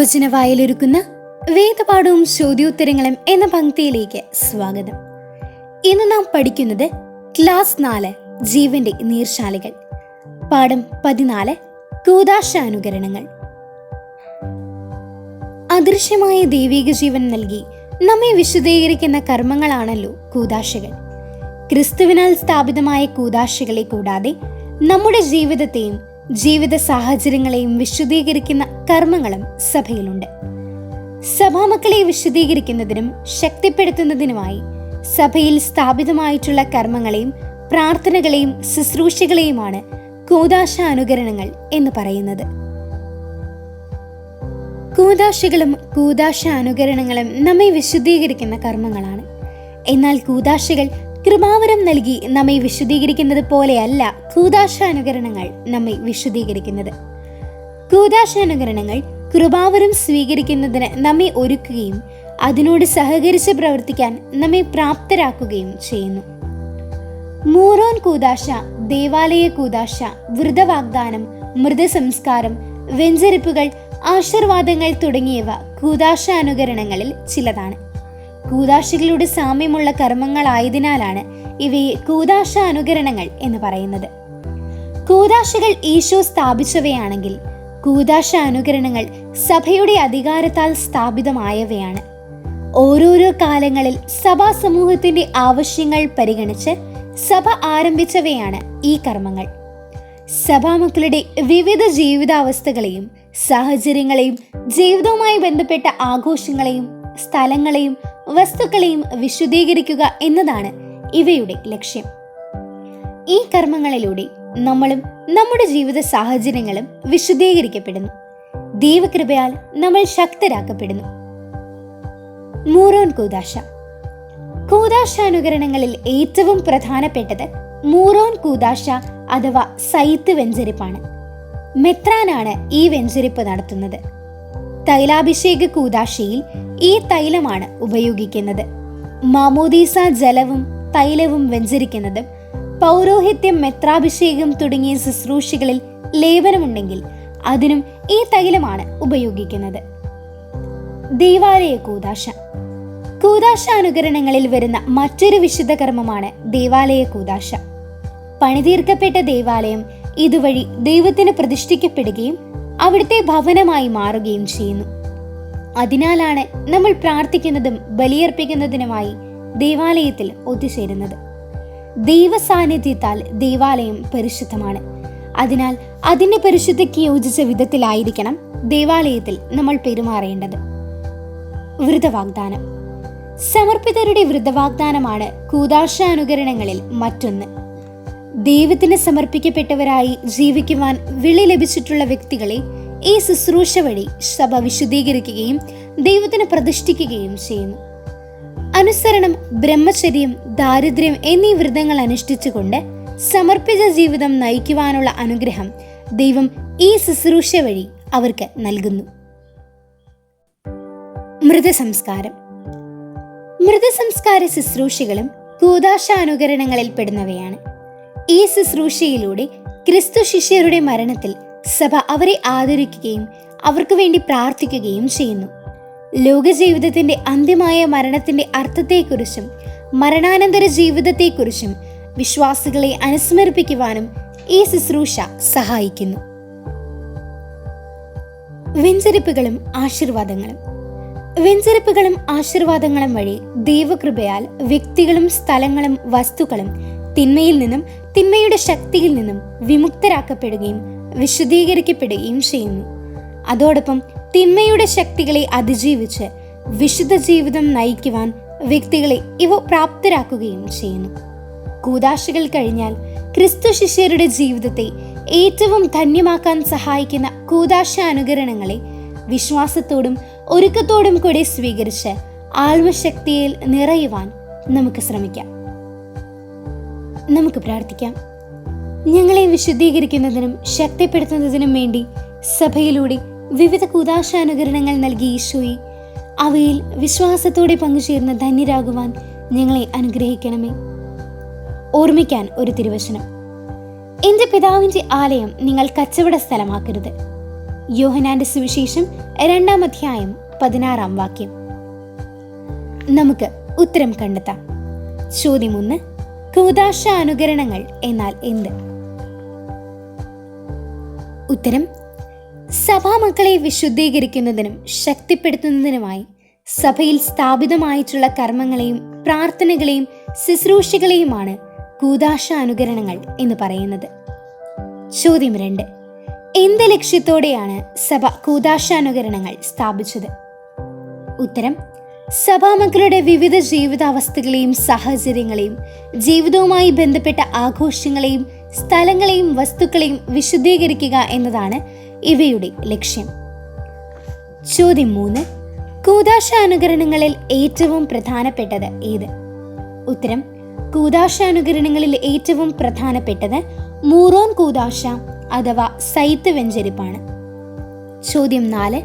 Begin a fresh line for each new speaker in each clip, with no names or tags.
വചനവായലൊരുക്കുന്ന വേദപാഠവും ചോദ്യോത്തരങ്ങളും എന്ന പങ്ക്തിയിലേക്ക് സ്വാഗതം. ഇന്ന് നാം പഠിക്കുന്നത് ക്ലാസ് നാല് ജീവന്റെ നീർശാലകൾ. പാഠം പതിനാല് കൂതാശാനുകരണങ്ങൾ അദൃശ്യമായ ദൈവിക ജീവൻ നൽകി നമ്മെ വിശദീകരിക്കുന്ന കർമ്മങ്ങളാണല്ലോ കൂതാശകൾ ക്രിസ്തുവിനാൽ സ്ഥാപിതമായ കൂതാശകളെ കൂടാതെ നമ്മുടെ ജീവിതത്തെയും ജീവിത സാഹചര്യങ്ങളെയും വിശദീകരിക്കുന്ന കർമ്മങ്ങളും സഭയിലുണ്ട്. സഭാമക്കളെ വിശദീകരിക്കുന്നതിനും ശക്തിപ്പെടുത്തുന്നതിനുമായി സഭയിൽ സ്ഥാപിതമായിട്ടുള്ള കർമ്മങ്ങളെയും പ്രാർത്ഥനകളെയും ശുശ്രൂഷകളെയുമാണ് കൂതാശ അനുകരണങ്ങൾ എന്ന് പറയുന്നത്. കൂതാശകളും കൂതാശ അനുകരണങ്ങളും നമ്മെ വിശുദ്ധീകരിക്കുന്ന കർമ്മങ്ങളാണ്. എന്നാൽ കൂതാശകൾ കൃപാവരം നൽകി നമ്മെ വിശുദ്ധീകരിക്കുന്നത് പോലെയല്ല കൂതാശാനുകരണങ്ങൾ നമ്മെ വിശുദ്ധീകരിക്കുന്നത്. കൂതാശാനുകരണങ്ങൾ കൃപാവരം സ്വീകരിക്കുന്നതിന് നമ്മെ ഒരുക്കുകയും അതിനോട് സഹകരിച്ച് പ്രവർത്തിക്കാൻ നമ്മെ പ്രാപ്തരാക്കുകയും ചെയ്യുന്നു. മൂറോൻ കൂതാശ ദേവാലയ കൂതാശ വൃതവാഗ്ദാനം മൃതസംസ്കാരം വെഞ്ചരിപ്പുകൾ ആശീർവാദങ്ങൾ തുടങ്ങിയവ കൂതാശ അനുകരണങ്ങളിൽ ചിലതാണ്. കൂതാശികളുടെ സാമ്യമുള്ള കർമ്മങ്ങളായതിനാലാണ് ഇവയെ കൂതാശ അനുകരണങ്ങൾ എന്ന് പറയുന്നത്. കൂതാശകൾ ഈശോ സ്ഥാപിച്ചവയാണെങ്കിൽ കൂതാശ അനുകരണങ്ങൾ സഭയുടെ അധികാരത്താൽ സ്ഥാപിതമായവയാണ്. ഓരോരോ കാലങ്ങളിൽ സഭാ സമൂഹത്തിന്റെ ആവശ്യങ്ങൾ പരിഗണിച്ച് സഭ ആരംഭിച്ചവയാണ് ഈ കർമ്മങ്ങൾ. സഭാമക്കളുടെ വിവിധ ജീവിതാവസ്ഥകളെയും സാഹചര്യങ്ങളെയും ജീവിതവുമായി ബന്ധപ്പെട്ട ആഘോഷങ്ങളെയും സ്ഥലങ്ങളെയും വസ്തുക്കളെയും വിശുദ്ധീകരിക്കുക എന്നതാണ് ഇവയുടെ ലക്ഷ്യം. ഈ കർമ്മങ്ങളിലൂടെ നമ്മളും നമ്മുടെ ജീവിത സാഹചര്യങ്ങളും വിശുദ്ധീകരിക്കപ്പെടുന്നു. ദൈവകൃപയാൽ നമ്മൾ ശക്തരാക്കപ്പെടുന്നു. മൂറോൻ കൂതാശ കൂതാശാനുകരണങ്ങളിൽ ഏറ്റവും പ്രധാനപ്പെട്ടത് മൂറോൻ കൂതാശ അഥവാ സൈത്ത് വെഞ്ചരിപ്പാണ്. മെത്രാനാണ് ഈ വെഞ്ചരിപ്പ് നടത്തുന്നത്. തൈലാഭിഷേക കൂതാശയിൽ ഈ തൈലമാണ് ഉപയോഗിക്കുന്നത്. മാമോദീസ ജലവും തൈലവും വെഞ്ചരിക്കുന്നതും പൗരോഹിത്യം മെത്രാഭിഷേകം തുടങ്ങിയ ശുശ്രൂഷകളിൽ ലേപനമുണ്ടെങ്കിൽ അതിനും ഈ തൈലമാണ് ഉപയോഗിക്കുന്നത്. ദേവാലയ കൂതാശ കൂതാശ അനുകരണങ്ങളിൽ വരുന്ന മറ്റൊരു വിശുദ്ധ കർമ്മമാണ് ദേവാലയ കൂതാശ പണിതീർക്കപ്പെട്ട ദേവാലയം ഇതുവഴി ദൈവത്തിന് പ്രതിഷ്ഠിക്കപ്പെടുകയും അവിടുത്തെ ഭവനമായി മാറുകയും ചെയ്യുന്നു. അതിനാലാണ് നമ്മൾ പ്രാർത്ഥിക്കുന്നതും ബലിയർപ്പിക്കുന്നതിനുമായി ദേവാലയത്തിൽ ഒത്തുചേരുന്നത്. ദൈവ സാന്നിധ്യത്താൽ ദേവാലയം പരിശുദ്ധമാണ്. അതിനാൽ അതിന്റെ പരിശുദ്ധയ്ക്ക് യോജിച്ച വിധത്തിലായിരിക്കണം ദേവാലയത്തിൽ നമ്മൾ പെരുമാറേണ്ടത്. വൃതവാഗ്ദാനം. സമർപ്പിതരുടെ വൃതവാഗ്ദാനമാണ് കൂതാശാനുകരണങ്ങളിൽ മറ്റൊന്ന്. ദൈവത്തിന് സമർപ്പിക്കപ്പെട്ടവരായി ജീവിക്കുവാൻ വിളി ലഭിച്ചിട്ടുള്ള വ്യക്തികളെ ഈ ശുശ്രൂഷ വഴി സഭ വിശുദ്ധീകരിക്കുകയും ദൈവത്തിന് പ്രതിഷ്ഠിക്കുകയും ചെയ്യുന്നു. അനുസരണം ബ്രഹ്മചര്യം ദാരിദ്ര്യം എന്നീ വ്രതങ്ങൾ അനുഷ്ഠിച്ചുകൊണ്ട് സമർപ്പിത ജീവിതം നയിക്കുവാനുള്ള അനുഗ്രഹം ദൈവം ഈ ശുശ്രൂഷ വഴി അവർക്ക് നൽകുന്നു. മൃതസംസ്കാരം. മൃതസംസ്കാര ശുശ്രൂഷകളും കൂതാശ അനുകരണങ്ങളിൽ പെടുന്നവയാണ് ഈ ശുശ്രൂഷയിലൂടെ ക്രിസ്തു ശിഷ്യരുടെ മരണത്തിൽ സഭ അവരെ ആദരിക്കുകയും അവർക്ക് വേണ്ടി പ്രാർത്ഥിക്കുകയും ചെയ്യുന്നു. ലോകജീവിതത്തിന്റെ അന്ത്യമായ മരണത്തിന്റെ അർത്ഥത്തെക്കുറിച്ചും മരണാനന്തര ജീവിതത്തെക്കുറിച്ചും വിശ്വാസികളെ അനുസ്മരിപ്പിക്കുവാനും ഈ ശുശ്രൂഷ സഹായിക്കുന്നു. വെഞ്ചരിപ്പുകളും ആശീർവാദങ്ങളും. വെഞ്ചരിപ്പുകളും ആശീർവാദങ്ങളും വഴി ദൈവകൃപയാൽ വ്യക്തികളും സ്ഥലങ്ങളും വസ്തുക്കളും തിന്മയിൽ നിന്നും തിന്മയുടെ ശക്തിയിൽ നിന്നും വിമുക്തരാക്കപ്പെടുകയും വിശുദ്ധീകരിക്കപ്പെടുകയും ചെയ്യുന്നു. അതോടൊപ്പം തിന്മയുടെ ശക്തികളെ അതിജീവിച്ച് വിശുദ്ധ ജീവിതം നയിക്കുവാൻ വ്യക്തികളെ ഇവ പ്രാപ്തരാക്കുകയും ചെയ്യുന്നു. കൂതാശകൾ കഴിഞ്ഞാൽ ക്രിസ്തു ശിഷ്യരുടെ ജീവിതത്തെ ഏറ്റവും ധന്യമാക്കാൻ സഹായിക്കുന്ന കൂതാശ അനുകരണങ്ങളെ വിശ്വാസത്തോടും ഒരുക്കത്തോടും കൂടെ സ്വീകരിച്ച് ആത്മശക്തിയിൽ നിറയുവാൻ നമുക്ക് ശ്രമിക്കാം. നമുക്ക് പ്രാർത്ഥിക്കാം. ഞങ്ങളെ വിശുദ്ധീകരിക്കുന്നതിനും ശക്തിപ്പെടുത്തുന്നതിനും വേണ്ടി സഭയിലൂടെ വിവിധ കൂതാശാനുകരണങ്ങൾ നൽകി ഈശോയെ. അവയിൽ വിശ്വാസത്തോടെ പങ്കുചേർന്ന് ധന്യരാകുവാൻ ഞങ്ങളെ അനുഗ്രഹിക്കണമേ. ഓർമ്മിക്കാൻ ഒരു തിരുവചനം. എന്റെ പിതാവിന്റെ ആലയം നിങ്ങൾ കച്ചവട സ്ഥലമാക്കരുത്. യോഹനാന്റെ സുവിശേഷം രണ്ടാം അധ്യായം പതിനാറാം വാക്യം. നമുക്ക് ഉത്തരം കണ്ടെത്താം. ചോദ്യം ഒന്ന് കൂതാശ അനുകരണങ്ങൾ എന്നാൽ എന്ത്? ഉത്തരം സഭാമക്കളെ വിശുദ്ധീകരിക്കുന്നതിനും ശക്തിപ്പെടുത്തുന്നതിനുമായി സഭയിൽ സ്ഥാപിതമായിട്ടുള്ള കർമ്മങ്ങളെയും പ്രാർത്ഥനകളെയും ശുശ്രൂഷകളെയുമാണ് കൂതാശ അനുകരണങ്ങൾ എന്ന് പറയുന്നത്. ചോദ്യം രണ്ട്. എന്ത് ലക്ഷ്യത്തോടെയാണ് സഭ കൂതാശാനുകരണങ്ങൾ സ്ഥാപിച്ചത്? ഉത്തരം സഭാമക്കളുടെ വിവിധ ജീവിതാവസ്ഥകളെയും സാഹചര്യങ്ങളെയും ജീവിതവുമായി ബന്ധപ്പെട്ട ആഘോഷങ്ങളെയും സ്ഥലങ്ങളെയും വസ്തുക്കളെയും വിശുദ്ധീകരിക്കുക എന്നതാണ് ഇവയുടെ ലക്ഷ്യം. ചോദ്യം മൂന്ന്. കൂതാശ അനുകരണങ്ങളിൽ ഏറ്റവും പ്രധാനപ്പെട്ടത് ഏത്? ഉത്തരം കൂതാശ അനുകരണങ്ങളിൽ ഏറ്റവും പ്രധാനപ്പെട്ടത് മൂറോൻ കൂതാശ അഥവാ സൈത്ത് വെഞ്ചരിപ്പാണ്. ചോദ്യം നാല്.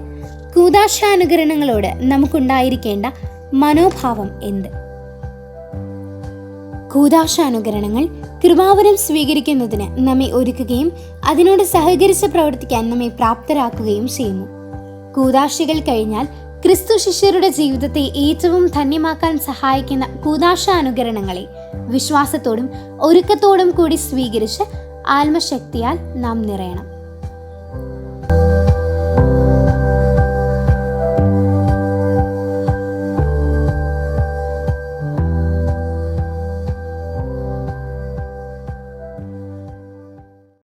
കൂതാശാനുകരണങ്ങളോട് നമുക്കുണ്ടായിരിക്കേണ്ട മനോഭാവം എന്ത്? കൂതാശാനുകരണങ്ങൾ കൃപാവരം സ്വീകരിക്കുന്നതിന് നമ്മെ ഒരുക്കുകയും അതിനോട് സഹകരിച്ച് പ്രവർത്തിക്കാൻ നമ്മെ പ്രാപ്തരാക്കുകയും ചെയ്യുന്നു. കൂതാശികൾ കഴിഞ്ഞാൽ ക്രിസ്തു ശിഷ്യരുടെ ജീവിതത്തെ ഏറ്റവും ധന്യമാക്കാൻ സഹായിക്കുന്ന കൂതാശാനുകരണങ്ങളെ വിശ്വാസത്തോടും ഒരുക്കത്തോടും കൂടി സ്വീകരിച്ച് ആത്മശക്തിയാൽ നാം നിറയണം.